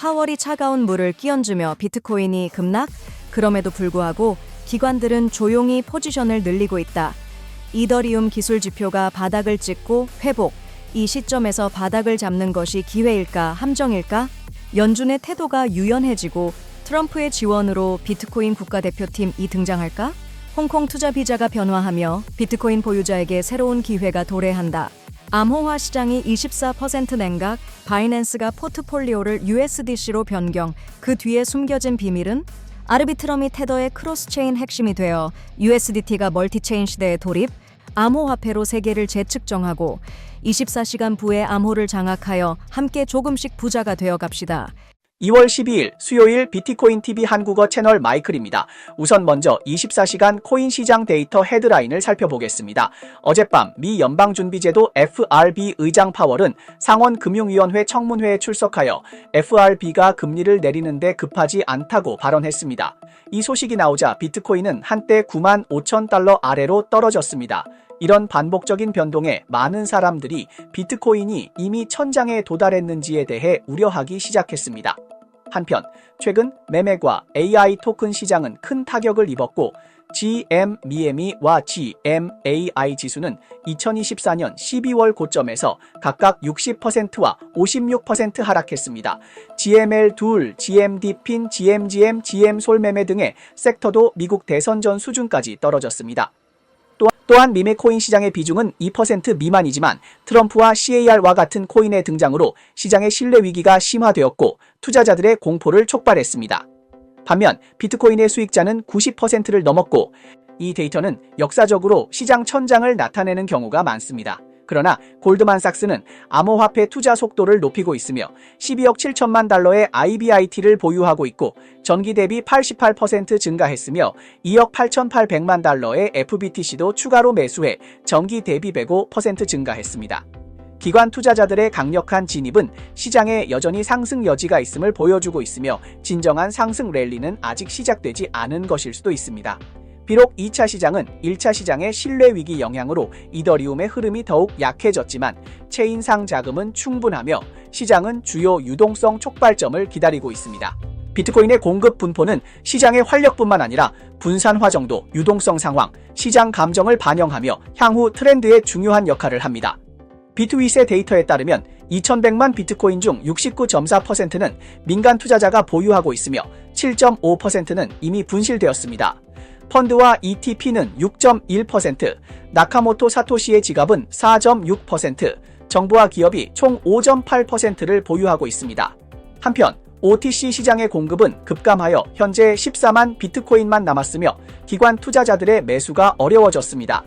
파월이 차가운 물을 끼얹으며 비트코인이 급락? 그럼에도 불구하고 기관들은 조용히 포지션을 늘리고 있다. 이더리움 기술 지표가 바닥을 찍고 회복. 이 시점에서 바닥을 잡는 것이 기회일까, 함정일까? 연준의 태도가 유연해지고 트럼프의 지원으로 비트코인 국가대표팀이 등장할까? 홍콩 투자 비자가 변화하며 비트코인 보유자에게 새로운 기회가 도래한다. 암호화 시장이 24% 냉각, 바이낸스가 포트폴리오를 USDC로 변경, 그 뒤에 숨겨진 비밀은 아르비트럼이 테더의 크로스체인 핵심이 되어 USDT가 멀티체인 시대에 돌입, 암호화폐로 세계를 재측정하고 24시간 부의 암호를 장악하여 함께 조금씩 부자가 되어 갑시다. 2월 12일 수요일 비트코인 TV 한국어 채널 마이클입니다. 우선 먼저 24시간 코인 시장 데이터 헤드라인을 살펴보겠습니다. 어젯밤 미 연방준비제도 FRB 의장 파월은 상원 금융위원회 청문회에 출석하여 FRB가 금리를 내리는데 급하지 않다고 발언했습니다. 이 소식이 나오자 비트코인은 한때 9만 5천 달러 아래로 떨어졌습니다. 이런 반복적인 변동에 많은 사람들이 비트코인이 이미 천장에 도달했는지에 대해 우려하기 시작했습니다. 한편 최근 매매과 AI 토큰 시장은 큰 타격을 입었고 GMME와 GMAI 지수는 2024년 12월 고점에서 각각 60%와 56% 하락했습니다. GML2, GMD핀, GMGM, GM솔 매매 등의 섹터도 미국 대선 전 수준까지 떨어졌습니다. 또한 미매 코인 시장의 비중은 2% 미만이지만 트럼프와 CAR와 같은 코인의 등장으로 시장의 신뢰 위기가 심화되었고 투자자들의 공포를 촉발했습니다. 반면 비트코인의 수익자는 90%를 넘었고 이 데이터는 역사적으로 시장 천장을 나타내는 경우가 많습니다. 그러나 골드만삭스는 암호화폐 투자 속도를 높이고 있으며 12억 7천만 달러의 IBIT를 보유하고 있고 전기 대비 88% 증가했으며 2억 8,800만 달러의 FBTC도 추가로 매수해 전기 대비 105% 증가했습니다. 기관 투자자들의 강력한 진입은 시장에 여전히 상승 여지가 있음을 보여주고 있으며 진정한 상승 랠리는 아직 시작되지 않은 것일 수도 있습니다. 비록 2차 시장은 1차 시장의 신뢰 위기 영향으로 이더리움의 흐름이 더욱 약해졌지만 체인상 자금은 충분하며 시장은 주요 유동성 촉발점을 기다리고 있습니다. 비트코인의 공급 분포는 시장의 활력뿐만 아니라 분산화 정도, 유동성 상황, 시장 감정을 반영하며 향후 트렌드에 중요한 역할을 합니다. 비트윗의 데이터에 따르면 2100만 비트코인 중 69.4%는 민간 투자자가 보유하고 있으며 7.5%는 이미 분실되었습니다. 펀드와 ETP는 6.1%, 나카모토 사토시의 지갑은 4.6%, 정부와 기업이 총 5.8%를 보유하고 있습니다. 한편 OTC 시장의 공급은 급감하여 현재 14만 비트코인만 남았으며 기관 투자자들의 매수가 어려워졌습니다.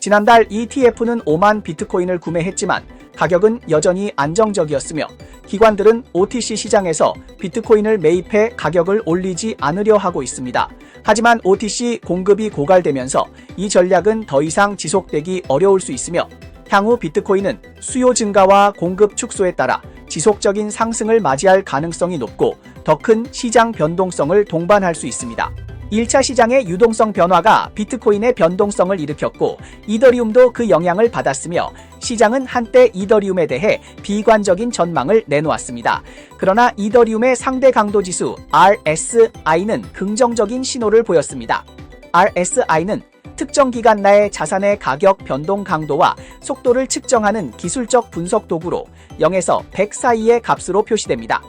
지난달 ETF는 5만 비트코인을 구매했지만 가격은 여전히 안정적이었으며 기관들은 OTC 시장에서 비트코인을 매입해 가격을 올리지 않으려 하고 있습니다. 하지만 OTC 공급이 고갈되면서 이 전략은 더 이상 지속되기 어려울 수 있으며 향후 비트코인은 수요 증가와 공급 축소에 따라 지속적인 상승을 맞이할 가능성이 높고 더 큰 시장 변동성을 동반할 수 있습니다. 1차 시장의 유동성 변화가 비트코인의 변동성을 일으켰고 이더리움도 그 영향을 받았으며 시장은 한때 이더리움에 대해 비관적인 전망을 내놓았습니다. 그러나 이더리움의 상대 강도 지수 RSI는 긍정적인 신호를 보였습니다. RSI는 특정 기간 내의 자산의 가격 변동 강도와 속도를 측정하는 기술적 분석 도구로 0에서 100 사이의 값으로 표시됩니다.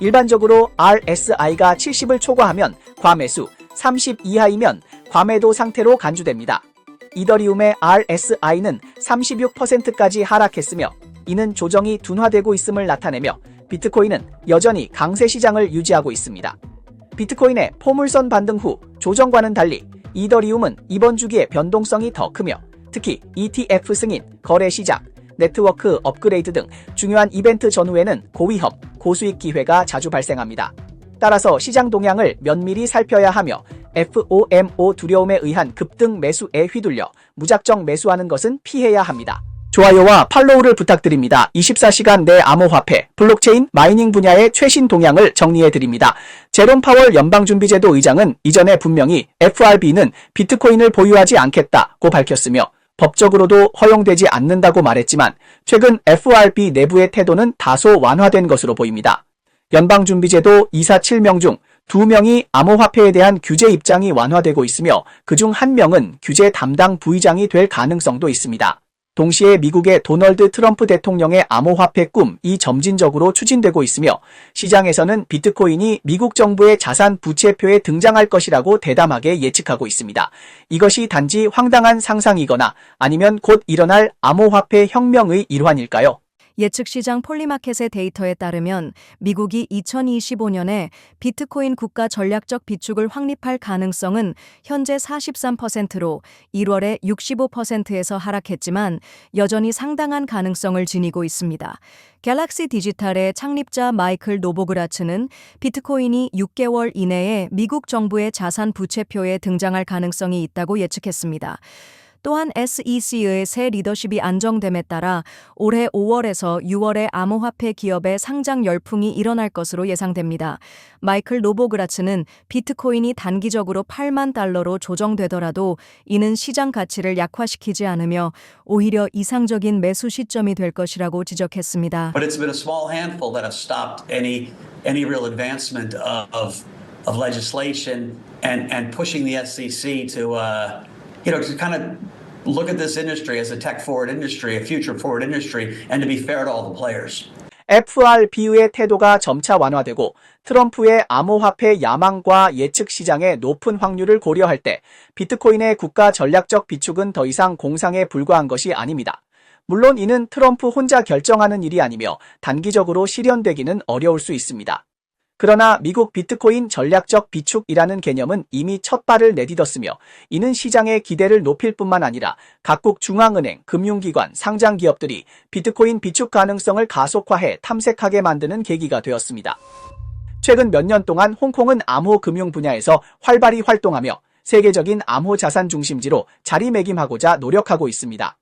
일반적으로 RSI가 70을 초과하면 과매수, 30 이하이면 과매도 상태로 간주됩니다. 이더리움의 RSI는 36%까지 하락했으며 이는 조정이 둔화되고 있음을 나타내며 비트코인은 여전히 강세 시장을 유지하고 있습니다. 비트코인의 포물선 반등 후 조정과는 달리 이더리움은 이번 주기에 변동성이 더 크며 특히 ETF 승인, 거래 시작, 네트워크 업그레이드 등 중요한 이벤트 전후에는 고위험, 고수익 기회가 자주 발생합니다. 따라서 시장 동향을 면밀히 살펴야 하며 FOMO 두려움에 의한 급등 매수에 휘둘려 무작정 매수하는 것은 피해야 합니다. 좋아요와 팔로우를 부탁드립니다. 24시간 내 암호화폐, 블록체인, 마이닝 분야의 최신 동향을 정리해 드립니다. 제롬 파월 연방준비제도 의장은 이전에 분명히 FRB는 비트코인을 보유하지 않겠다고 밝혔으며 법적으로도 허용되지 않는다고 말했지만 최근 FRB 내부의 태도는 다소 완화된 것으로 보입니다. 연방준비제도 이사 7명 중 2명이 암호화폐에 대한 규제 입장이 완화되고 있으며 그중 1명은 규제 담당 부의장이 될 가능성도 있습니다. 동시에 미국의 도널드 트럼프 대통령의 암호화폐 꿈이 점진적으로 추진되고 있으며 시장에서는 비트코인이 미국 정부의 자산 부채표에 등장할 것이라고 대담하게 예측하고 있습니다. 이것이 단지 황당한 상상이거나 아니면 곧 일어날 암호화폐 혁명의 일환일까요? 예측 시장 폴리마켓의 데이터에 따르면 미국이 2025년에 비트코인 국가 전략적 비축을 확립할 가능성은 현재 43%로 1월에 65%에서 하락했지만 여전히 상당한 가능성을 지니고 있습니다. 갤럭시 디지털의 창립자 마이클 노보그라츠는 비트코인이 6개월 이내에 미국 정부의 자산 부채표에 등장할 가능성이 있다고 예측했습니다. 또한 SEC의 새 리더십이 안정됨에 따라 올해 5월에서 6월에 암호화폐 기업의 상장 열풍이 일어날 것으로 예상됩니다. 마이클 노보그라츠는 비트코인이 단기적으로 8만 달러로 조정되더라도 이는 시장 가치를 약화시키지 않으며 오히려 이상적인 매수 시점이 될 것이라고 지적했습니다. But it's been a small handful that have stopped any any real advancement of of legislation and and pushing the SEC to uh, you know to kind of look at this industry as a tech forward industry, a future forward industry, and to be fair to all the players. FRB의 태도가 점차 완화되고 트럼프의 암호화폐 야망과 예측 시장의 높은 확률을 고려할 때 비트코인의 국가 전략적 비축은 더 이상 공상에 불과한 것이 아닙니다. 물론 이는 트럼프 혼자 결정하는 일이 아니며 단기적으로 실현되기는 어려울 수 있습니다. 그러나 미국 비트코인 전략적 비축이라는 개념은 이미 첫 발을 내딛었으며 이는 시장의 기대를 높일 뿐만 아니라 각국 중앙은행, 금융기관, 상장 기업들이 비트코인 비축 가능성을 가속화해 탐색하게 만드는 계기가 되었습니다. 최근 몇 년 동안 홍콩은 암호 금융 분야에서 활발히 활동하며 세계적인 암호 자산 중심지로 자리매김하고자 노력하고 있습니다.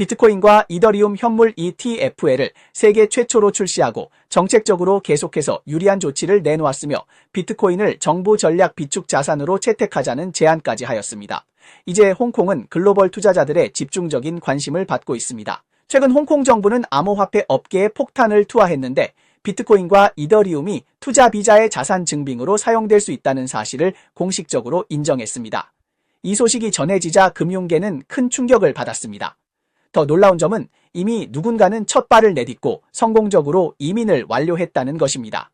비트코인과 이더리움 현물 ETF를 세계 최초로 출시하고 정책적으로 계속해서 유리한 조치를 내놓았으며 비트코인을 정부 전략 비축 자산으로 채택하자는 제안까지 하였습니다. 이제 홍콩은 글로벌 투자자들의 집중적인 관심을 받고 있습니다. 최근 홍콩 정부는 암호화폐 업계에 폭탄을 투하했는데 비트코인과 이더리움이 투자 비자의 자산 증빙으로 사용될 수 있다는 사실을 공식적으로 인정했습니다. 이 소식이 전해지자 금융계는 큰 충격을 받았습니다. 더 놀라운 점은 이미 누군가는 첫 발을 내딛고 성공적으로 이민을 완료했다는 것입니다.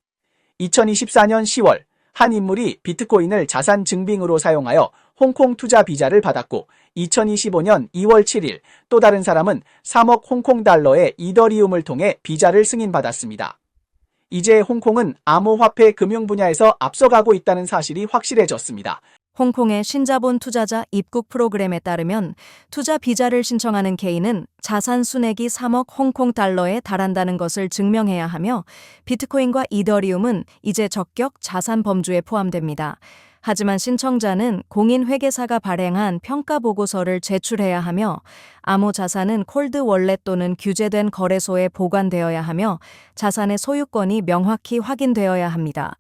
2024년 10월 한 인물이 비트코인을 자산 증빙으로 사용하여 홍콩 투자 비자를 받았고 2025년 2월 7일 또 다른 사람은 3억 홍콩 달러의 이더리움을 통해 비자를 승인받았습니다. 이제 홍콩은 암호화폐 금융 분야에서 앞서가고 있다는 사실이 확실해졌습니다. 홍콩의 신자본 투자자 입국 프로그램에 따르면 투자 비자를 신청하는 개인은 자산 순액이 3억 홍콩 달러에 달한다는 것을 증명해야 하며 비트코인과 이더리움은 이제 적격 자산 범주에 포함됩니다. 하지만 신청자는 공인회계사가 발행한 평가 보고서를 제출해야 하며 암호 자산은 콜드 월렛 또는 규제된 거래소에 보관되어야 하며 자산의 소유권이 명확히 확인되어야 합니다.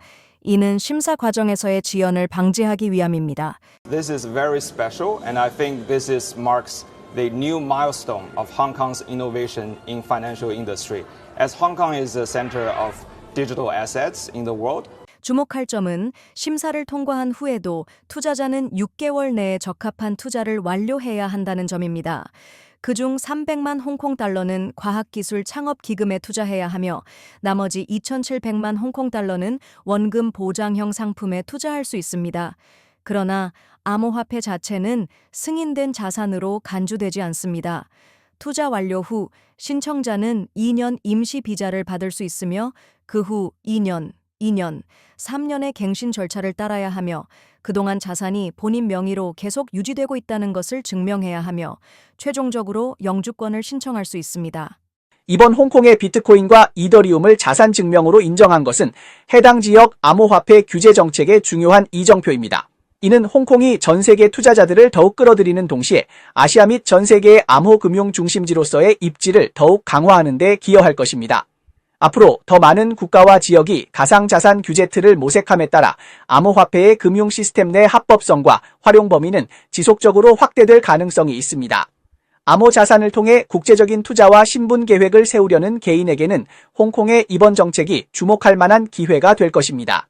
이는 심사 과정에서의 지연을 방지하기 위함입니다. This is very special, and I think this is marks the new milestone of Hong Kong's innovation in financial industry. As Hong Kong is the center of digital assets in the world, 주목할 점은 심사를 통과한 후에도 투자자는 6개월 내에 적합한 투자를 완료해야 한다는 점입니다. 그중 300만 홍콩 달러는 과학기술 창업 기금에 투자해야 하며 나머지 2,700만 홍콩 달러는 원금 보장형 상품에 투자할 수 있습니다. 그러나 암호화폐 자체는 승인된 자산으로 간주되지 않습니다. 투자 완료 후 신청자는 2년 임시 비자를 받을 수 있으며 그 후 2년, 2년, 3년의 갱신 절차를 따라야 하며 그동안 자산이 본인 명의로 계속 유지되고 있다는 것을 증명해야 하며 최종적으로 영주권을 신청할 수 있습니다. 이번 홍콩의 비트코인과 이더리움을 자산 증명으로 인정한 것은 해당 지역 암호화폐 규제 정책의 중요한 이정표입니다. 이는 홍콩이 전 세계 투자자들을 더욱 끌어들이는 동시에 아시아 및 전 세계의 암호 금융 중심지로서의 입지를 더욱 강화하는 데 기여할 것입니다. 앞으로 더 많은 국가와 지역이 가상자산 규제 틀을 모색함에 따라 암호화폐의 금융 시스템 내 합법성과 활용 범위는 지속적으로 확대될 가능성이 있습니다. 암호 자산을 통해 국제적인 투자와 신분 계획을 세우려는 개인에게는 홍콩의 이번 정책이 주목할 만한 기회가 될 것입니다.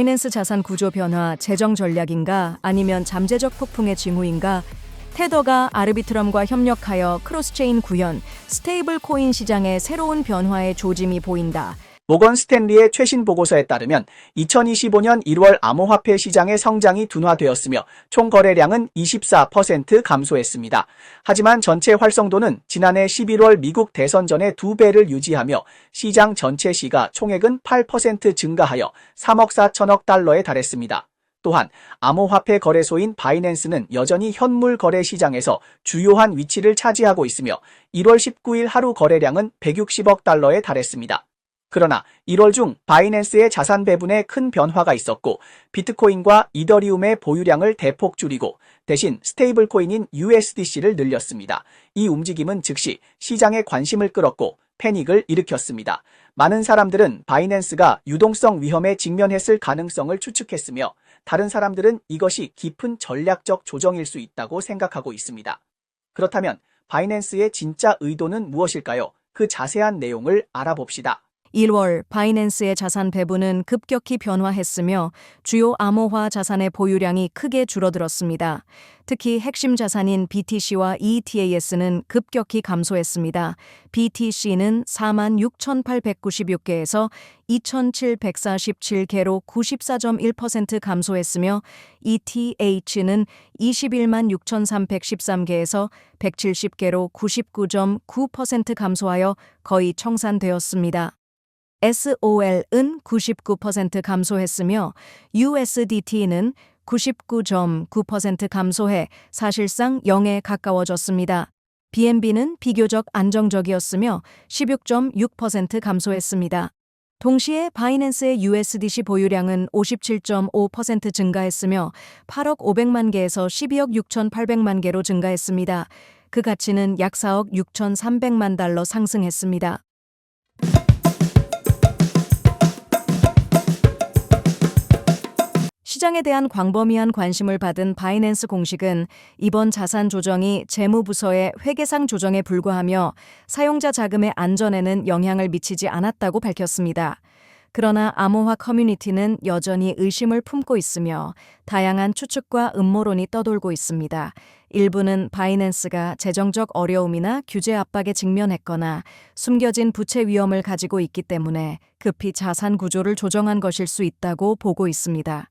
바이낸스 자산 구조 변화, 재정 전략인가 아니면 잠재적 폭풍의 징후인가? 테더가 아르비트럼과 협력하여 크로스체인 구현, 스테이블 코인 시장의 새로운 변화의 조짐이 보인다. 모건 스탠리의 최신 보고서에 따르면 2025년 1월 암호화폐 시장의 성장이 둔화되었으며 총 거래량은 24% 감소했습니다. 하지만 전체 활성도는 지난해 11월 미국 대선 전의 두 배를 유지하며 시장 전체 시가 총액은 8% 증가하여 3억 4천억 달러에 달했습니다. 또한 암호화폐 거래소인 바이낸스는 여전히 현물 거래 시장에서 주요한 위치를 차지하고 있으며 1월 19일 하루 거래량은 160억 달러에 달했습니다. 그러나 1월 중 바이낸스의 자산 배분에 큰 변화가 있었고 비트코인과 이더리움의 보유량을 대폭 줄이고 대신 스테이블 코인인 USDC를 늘렸습니다. 이 움직임은 즉시 시장의 관심을 끌었고 패닉을 일으켰습니다. 많은 사람들은 바이낸스가 유동성 위험에 직면했을 가능성을 추측했으며 다른 사람들은 이것이 깊은 전략적 조정일 수 있다고 생각하고 있습니다. 그렇다면 바이낸스의 진짜 의도는 무엇일까요? 그 자세한 내용을 알아봅시다. 1월 바이낸스의 자산 배분은 급격히 변화했으며 주요 암호화 자산의 보유량이 크게 줄어들었습니다. 특히 핵심 자산인 BTC와 ETAS는 급격히 감소했습니다. BTC는 46,896개에서 2,747개로 94.1% 감소했으며 ETH는 21만 6,313개에서 170개로 99.9% 감소하여 거의 청산되었습니다. SOL은 99% 감소했으며 USDT는 99.9% 감소해 사실상 0에 가까워졌습니다. BNB는 비교적 안정적이었으며 16.6% 감소했습니다. 동시에 바이낸스의 USDC 보유량은 57.5% 증가했으며 8억 500만 개에서 12억 6,800만 개로 증가했습니다. 그 가치는 약 4억 6,300만 달러 상승했습니다. 시장에 대한 광범위한 관심을 받은 바이낸스 공식은 이번 자산 조정이 재무부서의 회계상 조정에 불과하며 사용자 자금의 안전에는 영향을 미치지 않았다고 밝혔습니다. 그러나 암호화 커뮤니티는 여전히 의심을 품고 있으며 다양한 추측과 음모론이 떠돌고 있습니다. 일부는 바이낸스가 재정적 어려움이나 규제 압박에 직면했거나 숨겨진 부채 위험을 가지고 있기 때문에 급히 자산 구조를 조정한 것일 수 있다고 보고 있습니다.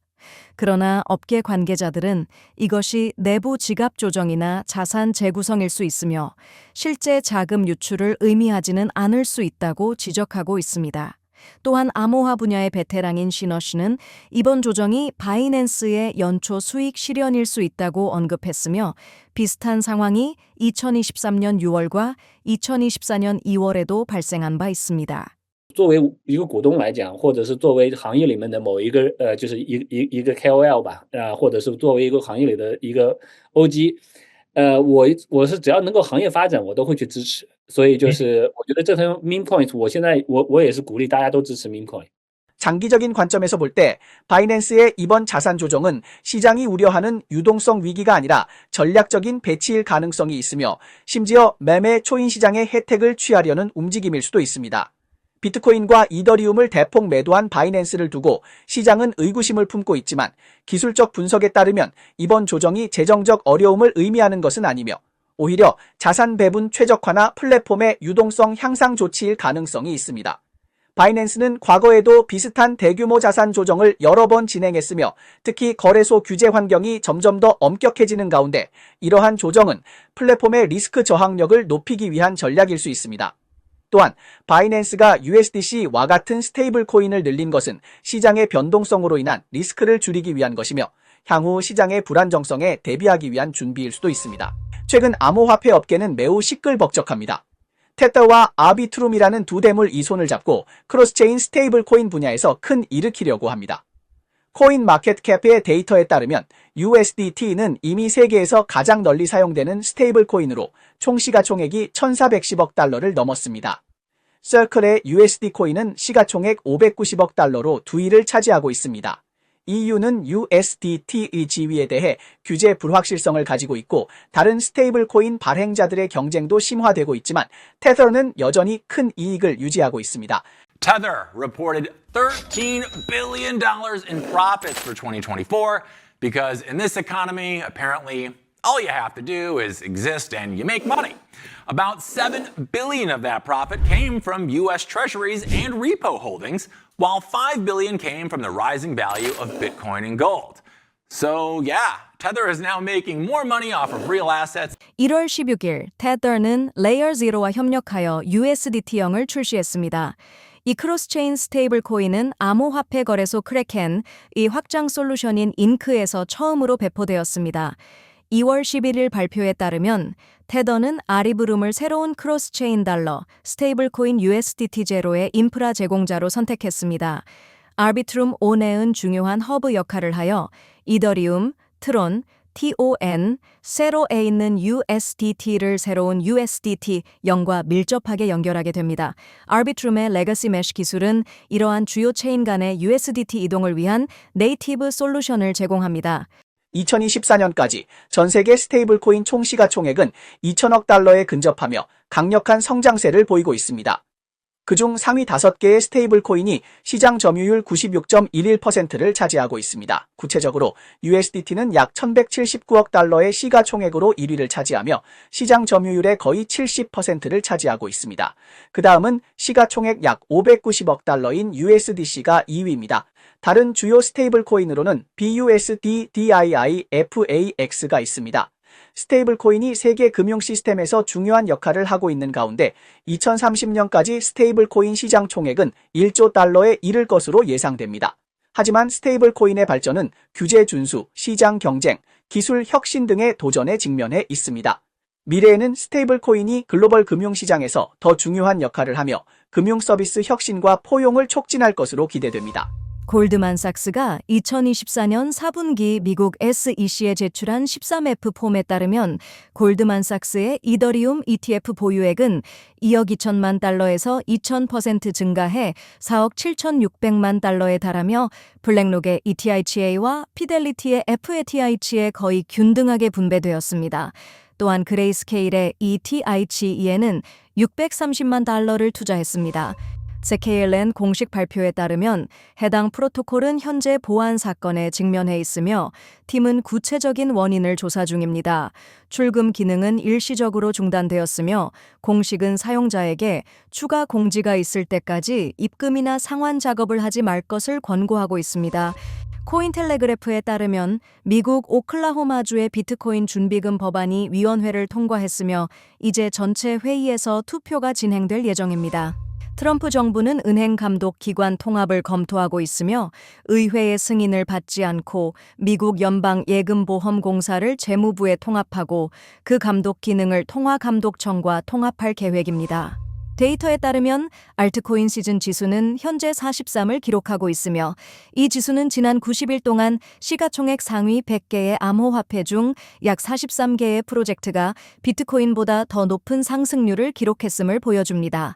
그러나 업계 관계자들은 이것이 내부 지갑 조정이나 자산 재구성일 수 있으며 실제 자금 유출을 의미하지는 않을 수 있다고 지적하고 있습니다. 또한 암호화 분야의 베테랑인 시너 씨는 이번 조정이 바이낸스의 연초 수익 실현일 수 있다고 언급했으며 비슷한 상황이 2023년 6월과 2024년 2월에도 발생한 바 있습니다. 作为一个股东来讲，或者是作为行业里面的某一个呃，就是一一一个 KOL 吧，啊、或者是作为一个行业里的一个 OG，呃，我我是只要能够行业发展，我都会去支持。所以就是我觉得这层 Min Point，我现在我我也是鼓励大家都支持 Min Point。 장기적인 관점에서 볼 때 바이낸스의 이번 자산 조정은 시장이 우려하는 유동성 위기가 아니라 전략적인 배치일 가능성이 있으며 심지어 매매 초인 시장의 혜택을 취하려는 움직임일 수도 있습니다. 비트코인과 이더리움을 대폭 매도한 바이낸스를 두고 시장은 의구심을 품고 있지만 기술적 분석에 따르면 이번 조정이 재정적 어려움을 의미하는 것은 아니며 오히려 자산 배분 최적화나 플랫폼의 유동성 향상 조치일 가능성이 있습니다. 바이낸스는 과거에도 비슷한 대규모 자산 조정을 여러 번 진행했으며 특히 거래소 규제 환경이 점점 더 엄격해지는 가운데 이러한 조정은 플랫폼의 리스크 저항력을 높이기 위한 전략일 수 있습니다. 또한 바이낸스가 USDC와 같은 스테이블 코인을 늘린 것은 시장의 변동성으로 인한 리스크를 줄이기 위한 것이며 향후 시장의 불안정성에 대비하기 위한 준비일 수도 있습니다. 최근 암호화폐 업계는 매우 시끌벅적합니다. 테터와 아비트룸이라는 두 대물 이 손을 잡고 크로스체인 스테이블 코인 분야에서 큰 일으키려고 합니다. 코인 마켓 캡의 데이터에 따르면 USDT는 이미 세계에서 가장 널리 사용되는 스테이블 코인으로 총 시가총액이 1,410억 달러를 넘었습니다. 서클의 USD 코인은 시가총액 590억 달러로 두 위를 차지하고 있습니다. EU는 USDT의 지위에 대해 규제 불확실성을 가지고 있고 다른 스테이블 코인 발행자들의 경쟁도 심화되고 있지만 테더는 여전히 큰 이익을 유지하고 있습니다. Tether reported $13 billion in profits for 2024 because in this economy, apparently, all you have to do is exist and you make money. About 7 billion of that profit came from US treasuries and repo holdings, while 5 billion came from the rising value of Bitcoin and gold. So, yeah, Tether is now making more money off of real assets 1월 16일 테더는 레이어 제로와 협력하여 USDT형을 출시했습니다. 이 크로스체인 스테이블 코인은 암호화폐 거래소 크래켄, 이 확장 솔루션인 잉크에서 처음으로 배포되었습니다. 2월 11일 발표에 따르면 테더는 아리브룸을 새로운 크로스체인 달러, 스테이블 코인 USDT 제로의 인프라 제공자로 선택했습니다. 아비트룸 오네은 중요한 허브 역할을 하여 이더리움, 트론, TON, 세로에 있는 USDT를 새로운 USDT 0과 밀접하게 연결하게 됩니다. 아비트룸의 레거시 메쉬 기술은 이러한 주요 체인 간의 USDT 이동을 위한 네이티브 솔루션을 제공합니다. 2024년까지 전 세계 스테이블 코인 총 시가총액은 2천억 달러에 근접하며 강력한 성장세를 보이고 있습니다. 그중 상위 5개의 스테이블 코인이 시장 점유율 96.11%를 차지하고 있습니다. 구체적으로 USDT는 약 1179억 달러의 시가총액으로 1위를 차지하며 시장 점유율의 거의 70%를 차지하고 있습니다. 그 다음은 시가총액 약 590억 달러인 USDC가 2위입니다. 다른 주요 스테이블 코인으로는 BUSD, DII, FAX가 있습니다. 스테이블 코인이 세계 금융 시스템에서 중요한 역할을 하고 있는 가운데 2030년까지 스테이블 코인 시장 총액은 1조 달러에 이를 것으로 예상됩니다. 하지만 스테이블 코인의 발전은 규제 준수, 시장 경쟁, 기술 혁신 등의 도전에 직면해 있습니다. 미래에는 스테이블 코인이 글로벌 금융 시장에서 더 중요한 역할을 하며 금융 서비스 혁신과 포용을 촉진할 것으로 기대됩니다. 골드만삭스가 2024년 4분기 미국 SEC에 제출한 13F 폼에 따르면 골드만삭스의 이더리움 ETF 보유액은 2억 2천만 달러에서 2,000% 증가해 4억 7,600만 달러에 달하며 블랙록의 ETHA와 피델리티의 FATH에 거의 균등하게 분배되었습니다. 또한 그레이스케일의 ETHE에는 630만 달러를 투자했습니다. 세케일렌 공식 발표에 따르면 해당 프로토콜은 현재 보안 사건에 직면해 있으며 팀은 구체적인 원인을 조사 중입니다. 출금 기능은 일시적으로 중단되었으며 공식은 사용자에게 추가 공지가 있을 때까지 입금이나 상환 작업을 하지 말 것을 권고하고 있습니다. 코인텔레그래프에 따르면 미국 오클라호마주의 비트코인 준비금 법안이 위원회를 통과했으며 이제 전체 회의에서 투표가 진행될 예정입니다. 트럼프 정부는 은행 감독 기관 통합을 검토하고 있으며 의회의 승인을 받지 않고 미국 연방 예금보험공사를 재무부에 통합하고 그 감독 기능을 통화감독청과 통합할 계획입니다. 데이터에 따르면 알트코인 시즌 지수는 현재 43을 기록하고 있으며 이 지수는 지난 90일 동안 시가총액 상위 100개의 암호화폐 중 약 43개의 프로젝트가 비트코인보다 더 높은 상승률을 기록했음을 보여줍니다.